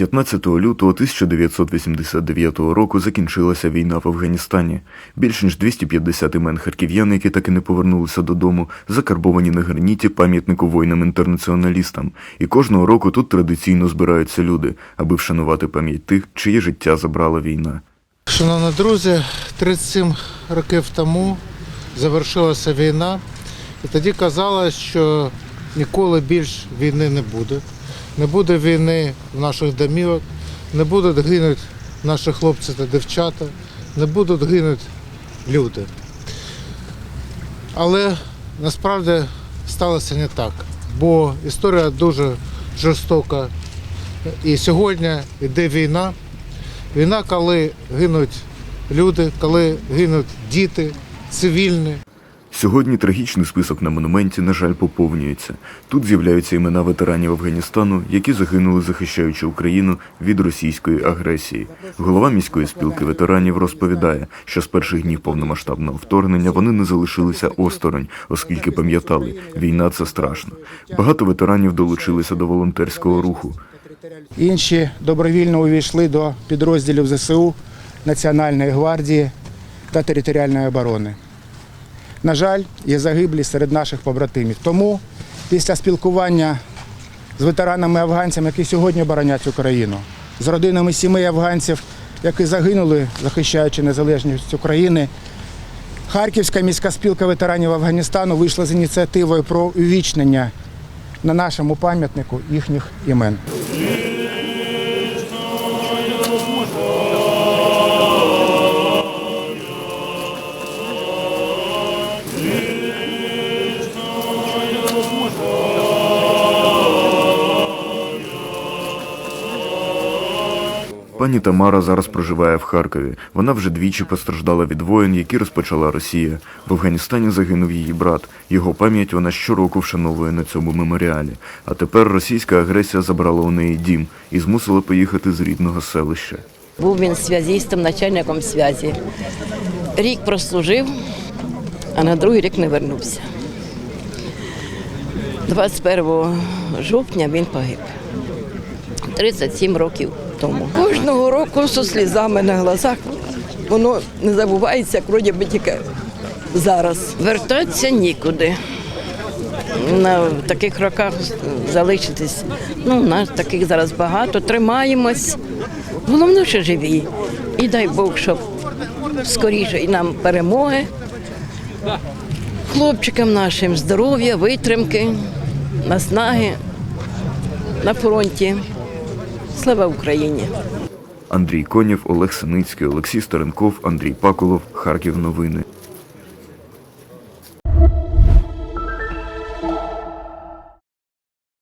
15 лютого 1989 року закінчилася війна в Афганістані. Більш ніж 250 імен харків'ян, які так і не повернулися додому, закарбовані на граніті пам'ятнику воїнам-інтернаціоналістам. І кожного року тут традиційно збираються люди, аби вшанувати пам'ять тих, чиє життя забрала війна. Шановні друзі, 37 років тому завершилася війна, і тоді казалось, що ніколи більш війни не буде. Не буде війни в наших домівок, не будуть гинути наші хлопці та дівчата, не будуть гинути люди. Але насправді сталося не так, бо історія дуже жорстока. І сьогодні йде війна. Війна, коли гинуть люди, коли гинуть діти, цивільні. Сьогодні трагічний список на монументі, на жаль, поповнюється. Тут з'являються імена ветеранів Афганістану, які загинули, захищаючи Україну від російської агресії. Голова міської спілки ветеранів розповідає, що з перших днів повномасштабного вторгнення вони не залишилися осторонь, оскільки пам'ятали, війна це страшно. Багато ветеранів долучилися до волонтерського руху. Інші добровільно увійшли до підрозділів ЗСУ, Національної гвардії та територіальної оборони. На жаль, є загиблі серед наших побратимів. Тому після спілкування з ветеранами афганцями, які сьогодні оборонять Україну, з родинами сімей афганців, які загинули, захищаючи незалежність України, Харківська міська спілка ветеранів Афганістану вийшла з ініціативою про увічнення на нашому пам'ятнику їхніх імен. Пані Тамара зараз проживає в Харкові. Вона вже двічі постраждала від воєн, які розпочала Росія. В Афганістані загинув її брат. Його пам'ять вона щороку вшановує на цьому меморіалі. А тепер російська агресія забрала у неї дім і змусила поїхати з рідного селища. Був він зв'язістом, начальником зв'язі. Рік прослужив, а на другий рік не вернувся. 21 жовтня він погиб. 37 років тому. Кожного року зі слізами на глазах воно не забувається, як вроді би тільки зараз. Вертатися нікуди. На таких роках залишитись. Ну, у нас таких зараз багато. Тримаємось. Головне, що живі. І дай Бог, щоб скоріше і нам перемоги. Хлопчикам нашим здоров'я, витримки, наснаги на фронті. Слава Україні! Андрій Конєв, Олег Синицький, Олексій Старенков, Андрій Паколов, Харків. Новини.